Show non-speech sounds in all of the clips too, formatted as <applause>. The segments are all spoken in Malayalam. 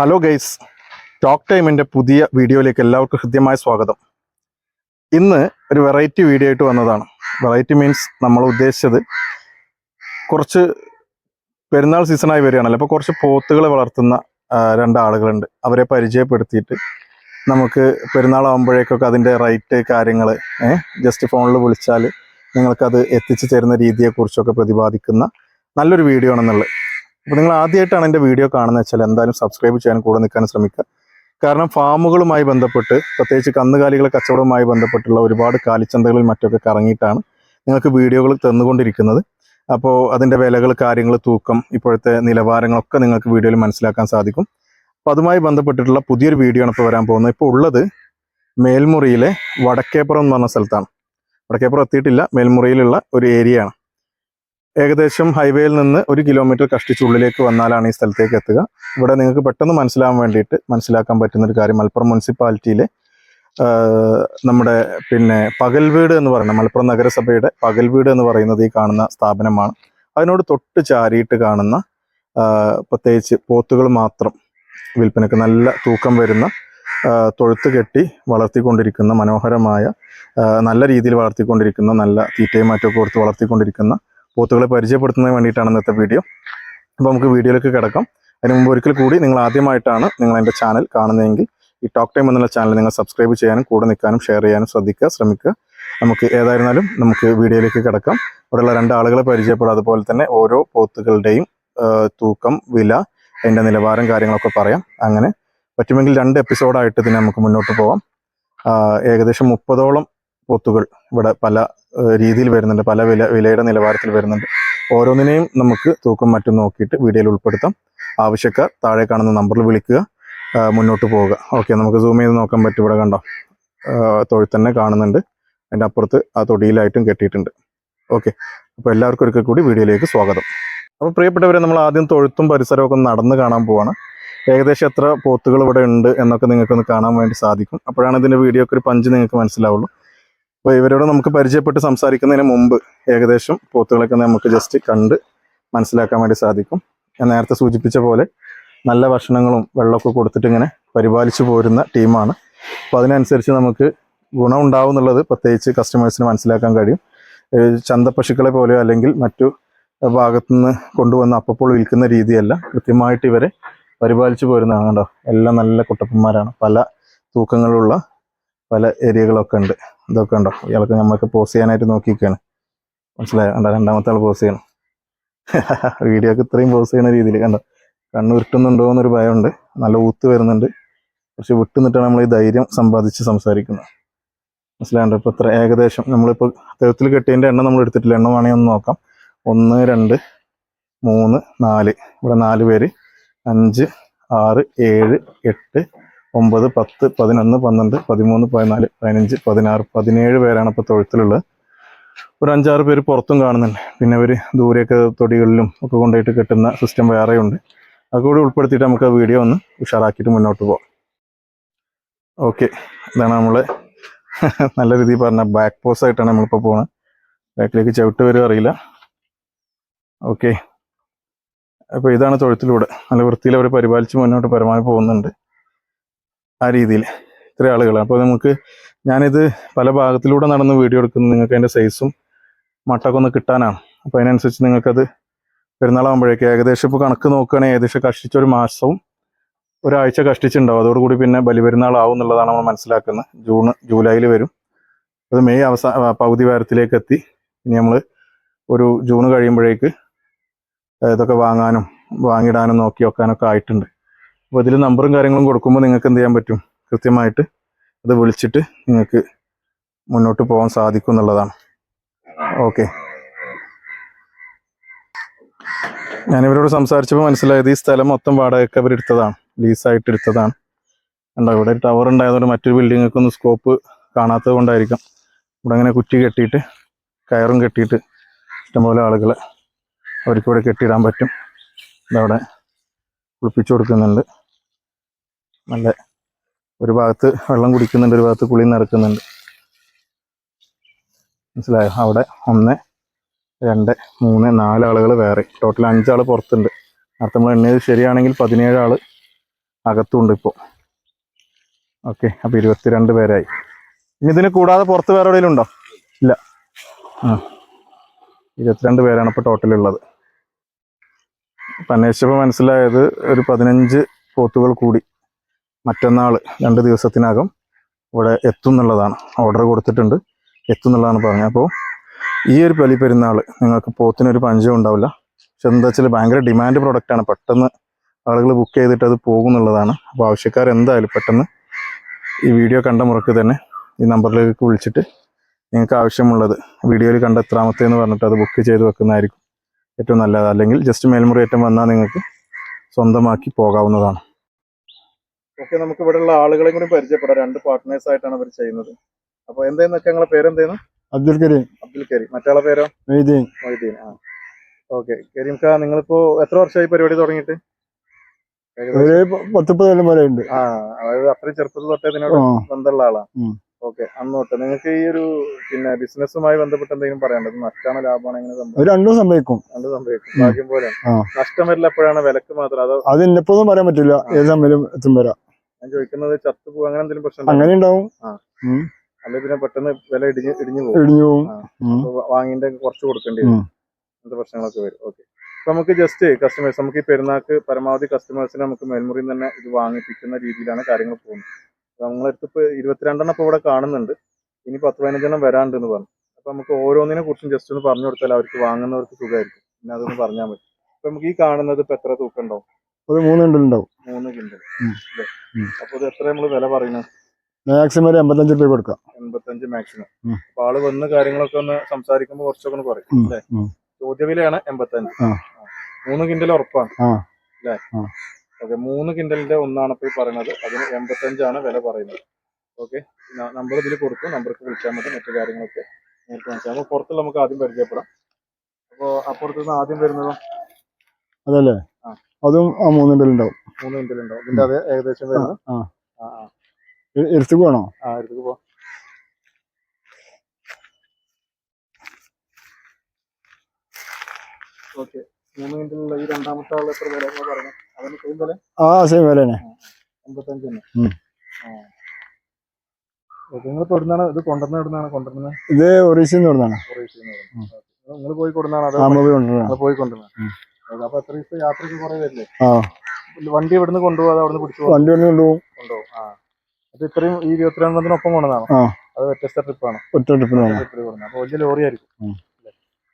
ഹലോ ഗൈസ് ടോക്ക് ടൈമിന്റെ പുതിയ വീഡിയോയിലേക്ക് എല്ലാവർക്കും ഹൃദ്യമായ സ്വാഗതം. ഇന്ന് ഒരു വെറൈറ്റി വീഡിയോ ആയിട്ട് വന്നതാണ്. വെറൈറ്റി മീൻസ് നമ്മൾ ഉദ്ദേശിച്ചത് കുറച്ച് പെരുന്നാൾ സീസണായി വരികയാണല്ലോ. അപ്പോൾ കുറച്ച് പോത്തുകളെ വളർത്തുന്ന രണ്ടാളുകളുണ്ട്. അവരെ പരിചയപ്പെടുത്തിയിട്ട് നമുക്ക് പെരുന്നാളാകുമ്പോഴേക്കൊക്കെ അതിന്റെ റൈറ്റ് കാര്യങ്ങൾ ജസ്റ്റ് ഫോണിൽ വിളിച്ചാൽ നിങ്ങൾക്കത് എത്തിച്ചു തരുന്ന രീതിയെക്കുറിച്ചൊക്കെ പ്രതിപാദിക്കുന്ന നല്ലൊരു വീഡിയോ ആണെന്നുള്ളത്. അപ്പോൾ നിങ്ങൾ ആദ്യമായിട്ടാണ് എന്റെ വീഡിയോ കാണുന്നത് വെച്ചാൽ എന്തായാലും സബ്സ്ക്രൈബ് ചെയ്യാൻ കൂടെ നിൽക്കാൻ ശ്രമിക്കുക. കാരണം ഫാമുകളുമായി ബന്ധപ്പെട്ട് പ്രത്യേകിച്ച് കന്നുകാലികളെ കച്ചവടവുമായി ബന്ധപ്പെട്ടുള്ള ഒരുപാട് കാലിച്ചന്തകളിൽ മറ്റൊക്കെ കറങ്ങിയിട്ടാണ് നിങ്ങൾക്ക് വീഡിയോകൾ തന്നുകൊണ്ടിരിക്കുന്നത്. അപ്പോൾ അതിന്റെ വിലകൾ കാര്യങ്ങൾ തൂക്കം ഇപ്പോഴത്തെ നിലവാരങ്ങളൊക്കെ നിങ്ങൾക്ക് വീഡിയോയിൽ മനസ്സിലാക്കാൻ സാധിക്കും. അപ്പോൾ അതുമായി ബന്ധപ്പെട്ടിട്ടുള്ള പുതിയൊരു വീഡിയോ ആണ് ഇപ്പോൾ വരാൻ പോകുന്നത്. ഇപ്പോൾ ഉള്ളത് മേൽമുറിയിലെ വടക്കേപ്പുറം എന്ന് പറഞ്ഞ സ്ഥലത്താണ്. വടക്കേപ്പുറം എത്തിയിട്ടില്ല. മേൽമുറിയിലുള്ള ഒരു ഏരിയ ആണ്. ഏകദേശം ഹൈവേയിൽ നിന്ന് ഒരു കിലോമീറ്റർ കഷ്ടിച്ചുള്ളിലേക്ക് വന്നാലാണ് ഈ സ്ഥലത്തേക്ക് എത്തുക. ഇവിടെ നിങ്ങൾക്ക് പെട്ടെന്ന് മനസ്സിലാവാൻ വേണ്ടിയിട്ട് മനസ്സിലാക്കാൻ പറ്റുന്ന ഒരു കാര്യം മലപ്പുറം മുനിസിപ്പാലിറ്റിയിലെ നമ്മുടെ പിന്നെ പകൽ വീട് എന്ന് പറയുന്നത് മലപ്പുറം നഗരസഭയുടെ പകൽ വീട് എന്ന് പറയുന്നത് ഈ കാണുന്ന സ്ഥാപനമാണ്. അതിനോട് തൊട്ട് ചാരിയിട്ട് കാണുന്ന പ്രത്യേകിച്ച് പോത്തുകൾ മാത്രം വിൽപ്പനക്ക് നല്ല തൂക്കം വരുന്ന തൊഴുത്ത് കെട്ടി വളർത്തിക്കൊണ്ടിരിക്കുന്ന മനോഹരമായ നല്ല രീതിയിൽ വളർത്തിക്കൊണ്ടിരിക്കുന്ന നല്ല തീറ്റയും മറ്റൊക്കെ കൊടുത്ത് വളർത്തിക്കൊണ്ടിരിക്കുന്ന പോത്തുകളെ പരിചയപ്പെടുത്തുന്നതിന് വേണ്ടിയിട്ടാണ് ഇന്നത്തെ വീഡിയോ. അപ്പോൾ നമുക്ക് വീഡിയോയിലേക്ക് കിടക്കാം. അതിന് മുമ്പ് ഒരിക്കൽ കൂടി നിങ്ങൾ ആദ്യമായിട്ടാണ് നിങ്ങൾ എന്റെ ചാനൽ കാണുന്നതെങ്കിൽ ഈ ടോക്ക് ടൈം എന്നുള്ള ചാനൽ നിങ്ങൾ സബ്സ്ക്രൈബ് ചെയ്യാനും കൂടെ നിൽക്കാനും ഷെയർ ചെയ്യാനും ശ്രദ്ധിക്കുക ശ്രമിക്കുക. നമുക്ക് ഏതായിരുന്നാലും നമുക്ക് വീഡിയോയിലേക്ക് കിടക്കാം. ഇവിടെയുള്ള രണ്ട് ആളുകളെ അതുപോലെ തന്നെ ഓരോ പോത്തുകളുടെയും തൂക്കം വില അതിന്റെ നിലവാരം കാര്യങ്ങളൊക്കെ പറയാം. അങ്ങനെ പറ്റുമെങ്കിൽ രണ്ട് എപ്പിസോഡായിട്ട് ഇതിനെ നമുക്ക് മുന്നോട്ട് പോവാം. ഏകദേശം മുപ്പതോളം പോത്തുകൾ ഇവിടെ പല രീതിയിൽ വരുന്നുണ്ട്. പല വില വിലയുടെ നിലവാരത്തിൽ വരുന്നുണ്ട്. ഓരോന്നിനെയും നമുക്ക് തൂക്കം മറ്റും നോക്കിയിട്ട് വീഡിയോയിൽ ഉൾപ്പെടുത്താം. ആവശ്യക്കാർ താഴെ കാണുന്ന നമ്പറിൽ വിളിക്കുക. മുന്നോട്ട് പോവുക. ഓക്കെ നമുക്ക് സൂം ചെയ്ത് നോക്കാൻ പറ്റും. ഇവിടെ കണ്ടോ? തൊഴിൽ തന്നെ കാണുന്നുണ്ട്. അതിന്റെ അപ്പുറത്ത് ആ തൊടിയിലായിട്ടും കെട്ടിയിട്ടുണ്ട്. ഓക്കെ അപ്പോൾ എല്ലാവർക്കും ഒരിക്കൽ കൂടി വീഡിയോയിലേക്ക് സ്വാഗതം. അപ്പോൾ പ്രിയപ്പെട്ടവരെ നമ്മൾ ആദ്യം തൊഴുത്തും പരിസരവും ഒക്കെ നടന്ന് കാണാൻ പോവാണ്. ഏകദേശം എത്ര പോത്തുകൾ ഇവിടെ ഉണ്ട് എന്നൊക്കെ നിങ്ങൾക്കൊന്ന് കാണാൻ വേണ്ടി സാധിക്കും. അപ്പോഴാണ് ഇതിന്റെ വീഡിയോ ഒക്കെ ഒരു പഞ്ച് നിങ്ങൾക്ക് മനസ്സിലാവുള്ളൂ. അപ്പോൾ ഇവരോട് നമുക്ക് പരിചയപ്പെട്ട് സംസാരിക്കുന്നതിന് മുമ്പ് ഏകദേശം പോത്തുകളൊക്കെ നമുക്ക് ജസ്റ്റ് കണ്ട് മനസ്സിലാക്കാൻ വേണ്ടി സാധിക്കും. ഞാൻ നേരത്തെ സൂചിപ്പിച്ച പോലെ നല്ല ഭക്ഷണങ്ങളും വെള്ളമൊക്കെ കൊടുത്തിട്ട് ഇങ്ങനെ പരിപാലിച്ചു പോരുന്ന ടീമാണ് അപ്പോൾ അതിനനുസരിച്ച് നമുക്ക് ഗുണം ഉണ്ടാവും എന്നുള്ളത് പ്രത്യേകിച്ച് കസ്റ്റമേഴ്സിന് മനസ്സിലാക്കാൻ കഴിയും. ചന്ത ചന്തപ്പശുക്കളെ പോലെയോ അല്ലെങ്കിൽ മറ്റു ഭാഗത്തുനിന്ന് കൊണ്ടുവന്ന് അപ്പോൾ വിൽക്കുന്ന രീതിയല്ല. കൃത്യമായിട്ട് ഇവരെ പരിപാലിച്ചു പോരുന്നതാണ് കണ്ടോ? എല്ലാം നല്ല കുട്ടപ്പന്മാരാണ്. പല തൂക്കങ്ങളുള്ള പല ഏരിയകളൊക്കെ ഉണ്ട്. ഇതൊക്കെ ഉണ്ടോ ഇയാൾക്ക് നമ്മൾക്ക് പോസ് ചെയ്യാനായിട്ട് നോക്കിയിരിക്കുകയാണ് മനസ്സിലായോ? കണ്ടോ? രണ്ടാമത്തെ ആൾ പോസ് ചെയ്യണം. <laughs> വീഡിയോ ഒക്കെ ഇത്രയും പോസ് ചെയ്യുന്ന രീതിയിൽ കണ്ടോ? കണ്ണ് ഉരുട്ടുന്നുണ്ടോ എന്നൊരു ഭയമുണ്ട്. നല്ല ഊത്ത് വരുന്നുണ്ട്. പക്ഷെ വിട്ടു നിന്നിട്ടാണ് നമ്മൾ ഈ ധൈര്യം സമ്പാദിച്ച് സംസാരിക്കുന്നത്. മനസ്സിലായോ? ഇപ്പോൾ ഇത്ര ഏകദേശം നമ്മളിപ്പോൾ തെരുത്തിൽ കെട്ടിയതിന്റെ എണ്ണം നമ്മൾ എടുത്തിട്ടില്ല. എണ്ണം വേണമെങ്കിൽ ഒന്ന് നോക്കാം. ഒന്ന് രണ്ട് മൂന്ന് നാല്. ഇവിടെ നാല് പേര്. അഞ്ച് ആറ് ഏഴ് എട്ട് ഒമ്പത് പത്ത് പതിനൊന്ന് പന്ത്രണ്ട് പതിമൂന്ന് പതിനാല് പതിനഞ്ച് പതിനാറ് പതിനേഴ് പേരാണ് ഇപ്പോൾ തൊഴുത്തിലുള്ളത്. ഒരു അഞ്ചാറ് പേര് പുറത്തും കാണുന്നുണ്ട്. പിന്നെ അവർ ദൂരെയൊക്കെ തൊടികളിലും ഒക്കെ കൊണ്ടുപോയിട്ട് കെട്ടുന്ന സിസ്റ്റം വേറെയുണ്ട്. ഉണ്ട് അതുകൂടി ഉൾപ്പെടുത്തിയിട്ട് നമുക്ക് ആ വീഡിയോ ഒന്ന് ഉഷാറാക്കിയിട്ട് മുന്നോട്ട് പോകാം. ഓക്കെ ഇതാണ് നമ്മൾ <laughs> നല്ല രീതിയിൽ പറഞ്ഞ ബാക്ക് പോസ് ആയിട്ടാണ് നമ്മളിപ്പോൾ പോകുന്നത് ബാക്കിലേക്ക് ചവിട്ട് വരും അറിയില്ല. ഓക്കെ അപ്പോൾ ഇതാണ് തൊഴുത്തിലൂടെ. നല്ല വൃത്തിയിൽ അവർ പരിപാലിച്ച് മുന്നോട്ട് പരമാവധി പോകുന്നുണ്ട്. ആ രീതിയിൽ ഇത്ര ആളുകൾ അപ്പോൾ നമുക്ക് ഞാനിത് പല ഭാഗത്തിലൂടെ നടന്ന് വീഡിയോ എടുക്കുന്നത് നിങ്ങൾക്ക് അതിന്റെ സൈസും മട്ടൊക്കെ ഒന്ന് കിട്ടാനാണ്. അപ്പോൾ അതിനനുസരിച്ച് നിങ്ങൾക്കത് പെരുന്നാളാകുമ്പോഴേക്ക് ഏകദേശം ഇപ്പോൾ കണക്ക് നോക്കുകയാണെങ്കിൽ ഏകദേശം കഷ്ടിച്ച ഒരു മാസവും ഒരാഴ്ച കഷ്ടിച്ചുണ്ടാവും അതോടുകൂടി പിന്നെ ബലിപെരുന്നാളാവും എന്നുള്ളതാണ് നമ്മൾ മനസ്സിലാക്കുന്നത്. ജൂൺ ജൂലൈയിൽ വരും. അത് മെയ് അവസാന പകുതി വാരത്തിലേക്ക് എത്തി. ഇനി നമ്മൾ ഒരു ജൂൺ കഴിയുമ്പോഴേക്ക് ഇതൊക്കെ വാങ്ങാനും വാങ്ങിയിടാനും നോക്കി വെക്കാനൊക്കെ ആയിട്ടുണ്ട്. അപ്പോൾ ഇതിൽ നമ്പറും കാര്യങ്ങളും കൊടുക്കുമ്പോൾ നിങ്ങൾക്ക് എന്ത് ചെയ്യാൻ പറ്റും? കൃത്യമായിട്ട് അത് വിളിച്ചിട്ട് നിങ്ങൾക്ക് മുന്നോട്ട് പോകാൻ സാധിക്കും എന്നുള്ളതാണ്. ഓക്കെ ഞാനിവരോട് സംസാരിച്ചപ്പോൾ മനസ്സിലായത് ഈ സ്ഥലം മൊത്തം വാടകയ്ക്ക് അവർ എടുത്തതാണ്. ലീസായിട്ട് എടുത്തതാണ്. ഉണ്ടോ ഇവിടെ ടവർ ഉണ്ടായതുകൊണ്ട് മറ്റൊരു ബിൽഡിങ്ങൾക്കൊന്നും സ്കോപ്പ് കാണാത്തത് കൊണ്ടായിരിക്കാം. ഇവിടെ അങ്ങനെ കുറ്റി കെട്ടിയിട്ട് കയറും കെട്ടിയിട്ട് ഇഷ്ടംപോലെ ആളുകളെ അവർക്ക് ഇവിടെ കെട്ടിയിടാൻ പറ്റും. ഇതവിടെ കുളിപ്പിച്ചു കൊടുക്കുന്നുണ്ട്. നല്ല ഒരു ഭാഗത്ത് വെള്ളം കുടിക്കുന്നുണ്ട് ഒരു ഭാഗത്ത് കുളി നടക്കുന്നുണ്ട്. മനസ്സിലായോ? അവിടെ ഒന്ന് രണ്ട് മൂന്ന് നാല് ആളുകൾ വേറെ. ടോട്ടൽ അഞ്ചാൾ പുറത്തുണ്ട്. നേരത്തെ നമ്മൾ എണ്ണിയത് ശരിയാണെങ്കിൽ പതിനേഴ് ആൾ അകത്തുണ്ട് ഇപ്പോൾ ഓക്കെ അപ്പോൾ ഇരുപത്തിരണ്ട് പേരായി. ഇനി ഇതിന് കൂടാതെ പുറത്ത് വേറെ എവിടെയെങ്കിലും ഉണ്ടോ? ഇല്ല. ആ. ഇരുപത്തിരണ്ട് പേരാണ് ഇപ്പോൾ ടോട്ടൽ ഉള്ളത്. അപ്പം അന്വേഷിച്ചപ്പോൾ മനസ്സിലായത് ഒരു പതിനഞ്ച് പോത്തുകൾ കൂടി. മറ്റന്നാൾ രണ്ട് ദിവസത്തിനകം ഇവിടെ എത്തും എന്നുള്ളതാണ്. ഓർഡർ കൊടുത്തിട്ടുണ്ട്. എത്തും എന്നുള്ളതാണ് പറഞ്ഞത്. അപ്പോൾ ഈ ഒരു ബലി പെരുന്നാൾ നിങ്ങൾക്ക് പോത്തിനൊരു പഞ്ചം ഉണ്ടാവില്ല. പക്ഷെ എന്താ വെച്ചാൽ ഭയങ്കര ഡിമാൻഡ് പ്രൊഡക്റ്റാണ് പെട്ടെന്ന് ആളുകൾ ബുക്ക് ചെയ്തിട്ട് അത് പോകും എന്നുള്ളതാണ്. അപ്പോൾ ആവശ്യക്കാർ എന്തായാലും പെട്ടെന്ന് ഈ വീഡിയോ കണ്ട മുറക്ക് തന്നെ ഈ നമ്പറിലേക്ക് വിളിച്ചിട്ട് നിങ്ങൾക്ക് ആവശ്യമുള്ളത് വീഡിയോയിൽ കണ്ട എത്രാമത്തെ എന്ന് പറഞ്ഞിട്ട് അത് ബുക്ക് ചെയ്ത് വെക്കുന്നതായിരിക്കും ഏറ്റവും നല്ലത്. അല്ലെങ്കിൽ ജസ്റ്റ് മേൽമുറിയേറ്റം വന്നാൽ നിങ്ങൾക്ക് സ്വന്തമാക്കി പോകാവുന്നതാണ്. ഓക്കെ നമുക്ക് ഇവിടെയുള്ള ആളുകളെ കൂടി പരിചയപ്പെടാം. രണ്ട് പാർട്ട്നേഴ്സ് ആയിട്ടാണ് അവർ ചെയ്യുന്നത്. അപ്പോൾ വെച്ചാൽ ഞങ്ങളെ പേരെന്തായിരുന്നു അബ്ദുൽ കരീം. അബ്ദുൽ കരീം. മറ്റാളെ പേരോ? മൊയ്തീൻ. മൊയ്തീൻ ആ. ഓക്കെ. കരീം ഖാ നിങ്ങളിപ്പോ എത്ര വർഷമായി പരിപാടി തുടങ്ങിയിട്ട്? ഉണ്ട്. ആ അതായത് അത്രയും ചെറുപ്പത്തിൽ തൊട്ടേ ഇതിനോട് ബന്ധമുള്ള ആളാണ്. ഓക്കെ അന്ന് തൊട്ട് നിങ്ങൾക്ക് ഈ ഒരു പിന്നെ ബിസിനസ്സുമായി ബന്ധപ്പെട്ട് എന്തെങ്കിലും പറയാനുള്ളത് നഷ്ടമാണ് ലാഭമാണ്? എങ്ങനെ രണ്ടും സംഭവിക്കും. രണ്ടും സംഭവിക്കും. ഭാഗ്യം പോലെ. നഷ്ടം വരില്ല എപ്പോഴാണ്? വിലക്ക് മാത്രം. അതോ അത് എന്നെപ്പോഴും പറയാൻ പറ്റില്ല. ഏത് സമയം എത്തും വരാം. ഞാൻ ചോദിക്കുന്നത് ചത്തുപോകും അങ്ങനെ എന്തെങ്കിലും പ്രശ്നം അങ്ങനെ ഉണ്ടാവും. അല്ലെ പിന്നെ പെട്ടെന്ന് വില ഇടിഞ്ഞ് ഇടിഞ്ഞു പോകും. ഇടിഞ്ഞു. അപ്പൊ വാങ്ങിന്റെ കുറച്ച് കൊടുക്കേണ്ടി വരും. അങ്ങനത്തെ പ്രശ്നങ്ങളൊക്കെ വരും. ഓക്കെ. അപ്പൊ നമുക്ക് ജസ്റ്റ് കസ്റ്റമേഴ്സ് നമുക്ക് ഈ പെരുന്നാൾക്ക് പരമാവധി കസ്റ്റമേഴ്സിനെ നമുക്ക് മേൽമുറിയിൽ തന്നെ ഇത് വാങ്ങിപ്പിക്കുന്ന രീതിയിലാണ് കാര്യങ്ങൾ പോകുന്നത്. നമ്മളടുത്ത് ഇപ്പൊ ഇരുപത്തിരണ്ടെണ്ണം ഇപ്പൊ ഇവിടെ കാണുന്നുണ്ട്. ഇനി പത്ത് പതിനഞ്ചെണ്ണം വരാണ്ട് എന്ന് പറഞ്ഞു. അപ്പൊ നമുക്ക് ഓരോന്നിനെ കുറിച്ചും ജസ്റ്റ് ഒന്ന് പറഞ്ഞു കൊടുത്താൽ അവർക്ക് വാങ്ങുന്നവർക്ക് സുഖമായിരിക്കും. പിന്നെ അതൊന്ന് പറഞ്ഞാൽ മതി. അപ്പൊ നമുക്ക് ഈ കാണുന്നത് ഇപ്പൊ എത്ര തൂക്കം മൂന്നുണ്ടുണ്ടാവും മൂന്ന് ഉം. അല്ലേ? ഉം. അപ്പൊ ഇത് എത്ര നമ്മൾ വില പറയുന്നത്? മാക്സിമം ഒരു എൺപത്തഞ്ച് രൂപ കൊടുക്കാം. എൺപത്തഞ്ച് മാക്സിമം. അപ്പൊ ആൾ വന്ന് കാര്യങ്ങളൊക്കെ ഒന്ന് സംസാരിക്കുമ്പോൾ കുറച്ചൊക്കെ ഒന്ന് പറയും അല്ലേ. ചോദ്യവിലയാണ് എൺപത്തഞ്ച്. മൂന്ന് കിൻഡൽ ഉറപ്പാണ് അല്ലേ. ഓക്കെ മൂന്ന് കിൻഡലിന്റെ ഒന്നാണ് ഇപ്പൊ പറയുന്നത്. അതിന് എൺപത്തഞ്ചാണ് വില പറയുന്നത്. ഓക്കെ നമ്പർ ഇതിൽ കൊടുക്കും. നമ്പർക്ക് വിളിച്ചാൽ മതി മറ്റു കാര്യങ്ങളൊക്കെ നേരിട്ട് മനസ്സിലാവും അപ്പൊ പുറത്തുള്ള നമുക്ക് ആദ്യം പരിചയപ്പെടാം. അപ്പോ അപ്പുറത്തുനിന്ന് ആദ്യം വരുന്നതോ? അതല്ലേ? അതും ആ മൂന്നുണ്ടുണ്ടാവും മൂന്ന് ഉണ്ടാവും. ഇതിന്റെ അതേ ഏകദേശം വരുന്നത്? ആ. ആ ആ. എടുത്തു വേണോ ആ അടുത്തേക്ക് പോ. ഓക്കെ. മൂന്ന് മിനിറ്റിലുള്ള ഈ രണ്ടാമത്തെ ആൾ എത്ര വില പറഞ്ഞു? അതിന് സെയിം വില? ആ സെയിം വില തന്നെ. തന്നെ. ഇവിടുന്നാണ് ഇത് കൊണ്ടുവന്ന ഇവിടുന്നാണ് കൊണ്ടുവരുന്നത്? ഇത് ഒറീസിന്ന് ഉം. നിങ്ങൾ പോയി കൊടുന്നാണ് അത് പോയി കൊണ്ടുവന്നത്. അപ്പൊ അത്ര ദിവസം യാത്രയ്ക്ക് കുറെ വരില്ലേ ആ. വണ്ടി ഇവിടുന്ന് കൊണ്ടുപോകാതെ അവിടുന്ന് പിടിച്ചു പോകും? വണ്ടി കൊണ്ട് കൊണ്ടുപോകും. കൊണ്ടുപോകും. ആ. ഇത്രയും ഈ ഇരുപത്തിരണ്ടെണ്ണത്തിനൊപ്പം കൊണ്ടതാണ് ആ. അത് വ്യത്യസ്ത ട്രിപ്പാണ്. ഒറ്റ ട്രിപ്പിന് അപ്പൊ വലിയ ലോറി ആയിരിക്കും. അല്ലേ?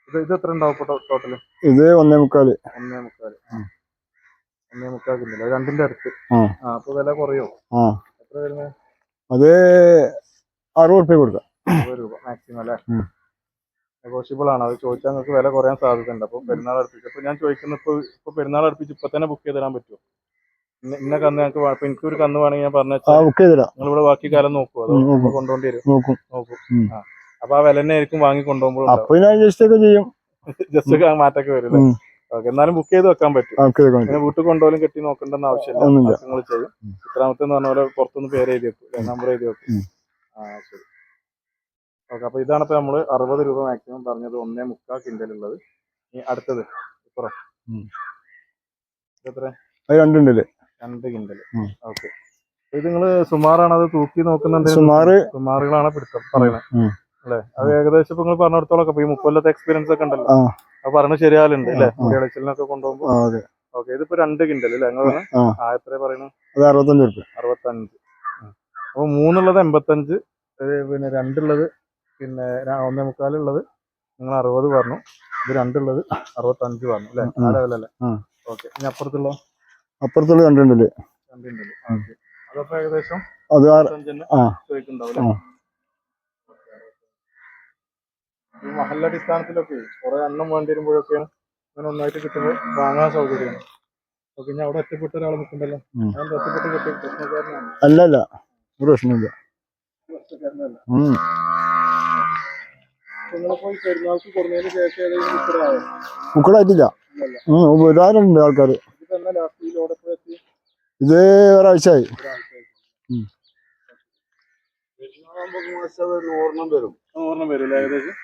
ഇത് ഇത് എത്ര ഉണ്ടാവും ഇപ്പൊ ടോട്ടൽ? ഇത് ഒന്നേ മുക്കാൽ. ഒന്നേ മുക്കാൽ. ഒന്നേ മുക്കാൽ കിട്ടില്ല രണ്ടിന്റെ അടുത്ത്. ആ. ആ അപ്പൊ വില കുറയോ? ആ. എത്ര വരുന്നത് അത് അറുപത് രൂപ കൊടുക്കാം. അറുപത് രൂപ. മാക്സിമം അല്ലേ? ഉം. നെഗോഷ്യബിൾ ആണ്. അത് ചോദിച്ചാൽ നിങ്ങൾക്ക് വില കുറയാൻ സാധ്യതയുണ്ട്. അപ്പോൾ പെരുന്നാൾ അടുപ്പിച്ച്. അപ്പോൾ ഞാൻ ചോദിക്കുന്ന ഇപ്പൊ ഇപ്പൊ പെരുന്നാൾ അടുപ്പിച്ച് ഇപ്പൊ തന്നെ ബുക്ക് ചെയ്ത് തരാൻ പറ്റുമോ? ഇന്ന കന്ന് ഞങ്ങൾക്ക് എനിക്ക് ഒരു എനിക്കൊരു കന്ന് വേണമെങ്കിൽ ഞാൻ പറഞ്ഞു ബുക്ക് ചെയ്തിടാം നിങ്ങൾ ഇവിടെ ബാക്കി കാലം നോക്കുമോ അതോ കൊണ്ടുപോണ്ടി വരും. നോക്കും. നോക്കും. ആ. അപ്പൊ ആ വില തന്നെ ആയിരിക്കും വാങ്ങി കൊണ്ടുപോകുമ്പോൾ ഞാൻ ജസ്റ്റ് ഒക്കെ ചെയ്യും. ജസ്റ്റ് <laughs> മാറ്റൊക്കെ വരും. ഓക്കെ എന്നാലും ബുക്ക് ചെയ്ത് വെക്കാൻ പറ്റും. പിന്നെ വീട്ടിൽ കൊണ്ടുപോലും കെട്ടി നോക്കേണ്ടെന്ന് ആവശ്യമില്ല. നിങ്ങൾ ചെയ്യും. ഇത്രാമത്തെ പറഞ്ഞ പോലെ പുറത്തുനിന്ന് പേര് എഴുതി വെക്കും. നമ്പർ എഴുതി വെക്കും. ആ ശരി. ഓക്കെ അപ്പൊ ഇതാണ് ഇപ്പൊ നമ്മൾ അറുപത് രൂപ മാക്സിമം പറഞ്ഞത് ഒന്നേ മുക്കാൽ കിൻഡലുള്ളത് ഇനി അടുത്തത് ഇപ്പുറം. എത്ര രണ്ടുണ്ടല്ലേ രണ്ട് കിൻഡൽ. ഓക്കെ. ഇത് നിങ്ങൾ സുമാറാണ് അത് തൂക്കി നോക്കുന്നുണ്ട് സുമാറ്. സുമാറുകളാണ് പിടുത്തം പറയുന്നത്. അല്ലേ? അത് ഏകദേശം ഇപ്പൊ നിങ്ങൾ പറഞ്ഞിടത്തോളം ഈ മുപ്പല്ലത്തെ എക്സ്പീരിയൻസ് ഒക്കെ ഉണ്ടല്ലോ. അത് പറഞ്ഞ് ശരിയാലുണ്ട് അല്ലെ? ഇളച്ചിലിനൊക്കെ കൊണ്ടുപോകുമ്പോ. കൊണ്ടുപോകുമ്പോൾ ഓക്കെ ഇതിപ്പോ രണ്ട് കിൻഡൽ അല്ലേ? നിങ്ങൾ ആ. എത്ര പറയുന്നത്? അത് അറുപത്തഞ്ച് അറുപത്തഞ്ച്. അപ്പൊ മൂന്നുള്ളത് എൺപത്തഞ്ച് പിന്നെ രണ്ടുള്ളത് പിന്നെ ഒന്നേ മുക്കാലുള്ളത് നിങ്ങൾ അറുപത് പറഞ്ഞു ഇത് രണ്ടുള്ളത് അറുപത്തഞ്ച് പറഞ്ഞു അല്ലെ. ആ ലെവലല്ലേ. ഓക്കെ. ഇനി അപ്പുറത്തുള്ള? അപ്പുറത്തുള്ള രണ്ടുണ്ടല്ലേ? രണ്ടുണ്ടല്ലേ. ഓക്കെ. അതപ്പോ ഏകദേശം അത് ആ. ചോദിക്കുന്നുണ്ടാവും ആ. ഈ മഹല്ലടിസ്ഥാനത്തിലൊക്കെ കുറെ എണ്ണം വേണ്ടി വരുമ്പോഴൊക്കെയാണ് അങ്ങനെ ഒന്നായിട്ട് കിട്ടുമ്പോൾ വാങ്ങാൻ സൗകര്യമാണ് ഓക്കെ ഞാൻ അവിടെ ഒറ്റപ്പെട്ട ഒരാൾ നിൽക്കണ്ടല്ലോ. ഞാൻ ഒറ്റപ്പെട്ട് കിട്ടിയ പ്രശ്നക്കാരനാണ്? അല്ലല്ല അല്ല പ്രശ്നമില്ല. പ്രശ്നക്കാരനല്ല ഉം. നിങ്ങളിപ്പോ ഈ പെരുന്നാൾക്ക് കൊടുന്നതിന് ശേഷം ഏതെങ്കിലും ബുക്കറായോ ബുക്കടായിട്ടില്ല ഇല്ലല്ല ഉം വരാറുണ്ട് ആൾക്കാർ ഇത് ഒരാഴ്ചയായി. ഓർണം വരും. ഓർണം വരും അല്ലേ ഏകദേശം?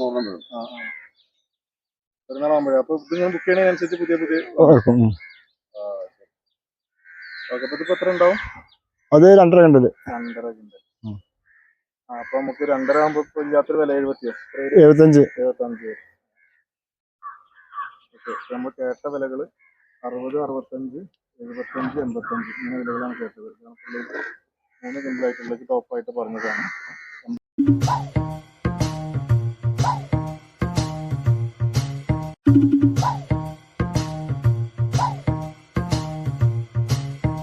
ഓർണം വരും. ആ ആ. പെരുന്നാളാകുമ്പോഴേ. അപ്പൊ ഇത് ഞാൻ ബുക്ക് പുതിയ പുതിയ ഇറക്കും. ഉം. ഓക്കെ അപ്പൊ ഇതിപ്പോ എത്ര ഉണ്ടാവും? അത് രണ്ടര കണ്ടത്. രണ്ടര. ആ അപ്പൊ നമുക്ക് രണ്ടര ആകുമ്പോ ഇല്ലാത്തൊരു വില എഴുപത്തിയോ? എഴുപത്തഞ്ച്. എഴുപത്തഞ്ച്. നമ്മൾ കേട്ട വിലകൾ അറുപത് അറുപത്തഞ്ച് എഴുപത്തഞ്ച് എൺപത്തഞ്ച് ഇങ്ങനെ വിലകളാണ് കേട്ടത്. മൂന്ന് കിണ്ടലായിട്ടുള്ളത് ടോപ്പായിട്ട് പറഞ്ഞതാണ്.